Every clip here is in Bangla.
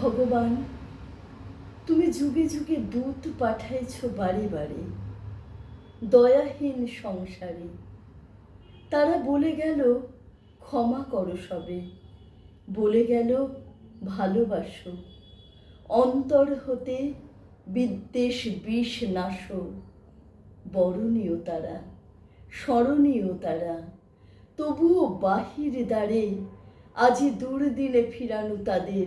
ভগবান, তুমি যুগে যুগে দূত পাঠাইছ বাড়ি বাড়ি, দয়াহীন সংসারে। তারা বলে গেল, ক্ষমা করো সবে। বলে গেল, ভালোবাসো। অন্তর হতে বিদ্বেষ বিষ নাশ। বরণীয় তারা, স্মরণীয় তারা। তবুও বাহির দ্বারে আজি দুর্দিনে ফিরানো তাদের।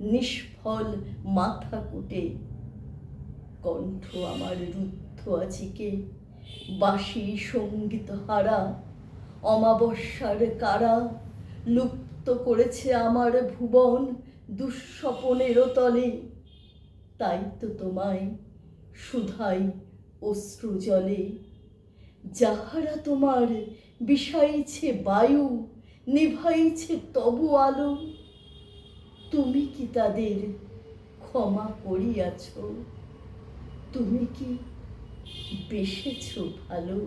নিষ্ফল মাথা কুটে। কণ্ঠ আমার রুদ্ধ আছিকে বাসি সংগীত হারা, অমাবস্যার কারা? লুপ্ত করেছে আমার ভুবন দুঃস্বপনের তলে। তাই তো তোমায় সুধাই অশ্রু জলে। যাহারা তোমার বিষাইছে বায়ু, নিভাইছে তবু আলো তুমি কি তাদের ক্ষমা করিয়াছ? তুমি কি বেসেছ ভালো?